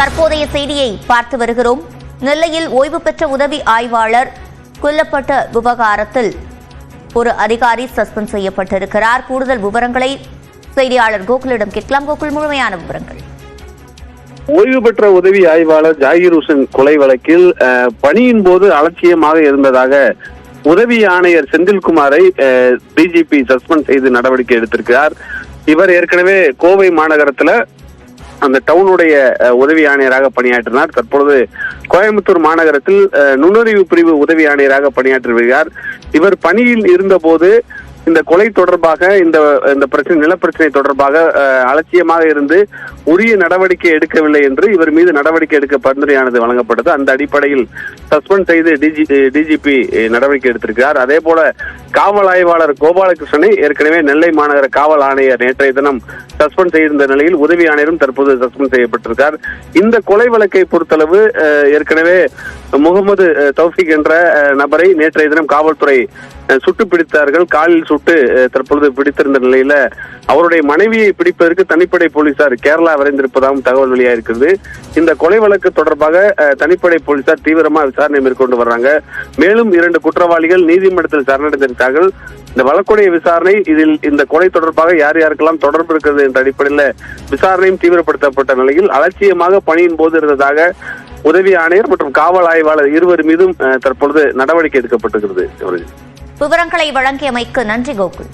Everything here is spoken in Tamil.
தற்போதைய செய்தியை பார்த்து வருகிறோம். நெல்லையில் ஓய்வு பெற்ற உதவி ஆய்வாளர் கொல்லப்பட்ட விவகாரத்தில் ஒரு அதிகாரி சஸ்பெண்ட் செய்யப்பட்டிருக்கிறார். கூடுதல் விவரங்களை செய்தியாளர் கோகுலிடம் கேட்கலாம். கோகுல் முழுமையான விவரங்கள். ஓய்வு பெற்ற உதவி ஆய்வாளர் ஜாகிர் ஹுசன் கொலை வழக்கில் அஹ், பணியின் போது அலட்சியமாக இருந்ததாக உதவி ஆணையர் செந்தில்குமாரை டிஜிபி சஸ்பெண்ட் செய்து நடவடிக்கை எடுத்திருக்கிறார். இவர் ஏற்கனவே கோவை மாநகரத்துல அந்த டவுனுடைய உதவி ஆணையராக பணியாற்றினார். தற்பொழுது கோயம்புத்தூர் மாநகரத்தில் நுண்ணறிவு பிரிவு உதவி ஆணையராக பணியாற்றி வருகிறார். இவர் பணியில் இருந்தபோது இந்த கொலை தொடர்பாக இந்த இந்த பிரச்சனை நிலப்பிரச்சனை தொடர்பாக அலட்சியமாக இருந்து உரிய நடவடிக்கை எடுக்கவில்லை என்று இவர் மீது நடவடிக்கை எடுக்க பரிந்துரையானது வழங்கப்பட்டது. அந்த அடிப்படையில் சஸ்பெண்ட் செய்து டிஜி டிஜிபி நடவடிக்கை எடுத்திருக்கிறார். அதே போல காவல் ஆய்வாளர் கோபாலகிருஷ்ணனை ஏற்கனவே நெல்லை மாநகர காவல் ஆணையர் நேற்றைய தினம் சஸ்பெண்ட் செய்திருந்த நிலையில் உதவி ஆணையரும் தற்போது சஸ்பெண்ட் செய்யப்பட்டிருக்கார். இந்த கொலை வழக்கை பொறுத்தளவு ஏற்கனவே முகமது தௌஃபிக் என்ற நபரை நேற்றைய தினம் காவல்துறை சுட்டு பிடித்தார்கள். காலில் சுட்டு தற்பொழுது பிடித்திருந்த நிலையில அவருடைய மனைவியை பிடிப்பதற்கு தனிப்படை போலீசார் கேரளா விரைந்திருப்பதாகவும் தகவல் வெளியாயிருக்கிறது. இந்த கொலை வழக்கு தொடர்பாக தனிப்படை போலீசார் தீவிரமா விசாரணை மேற்கொண்டு வர்றாங்க. மேலும் இரண்டு குற்றவாளிகள் நீதிமன்றத்தில் சரணடைந்திருக்கார்கள் இந்த வழக்குடைய விசாரணை இதில் இந்த கொலை தொடர்பாக யார் யாருக்கெல்லாம் தொடர்பு இருக்கிறது என்ற அடிப்படையில் விசாரணையும் தீவிரப்படுத்தப்பட்ட நிலையில் அலட்சியமாக பணியின் போது இருந்ததாக உதவி ஆணையர் மற்றும் காவல் ஆய்வாளர் இருவர் மீதும் தற்பொழுது நடவடிக்கை எடுக்கப்பட்டிருக்கிறது. விவரங்களை வழங்கியமைக்கு நன்றி கோகுல்.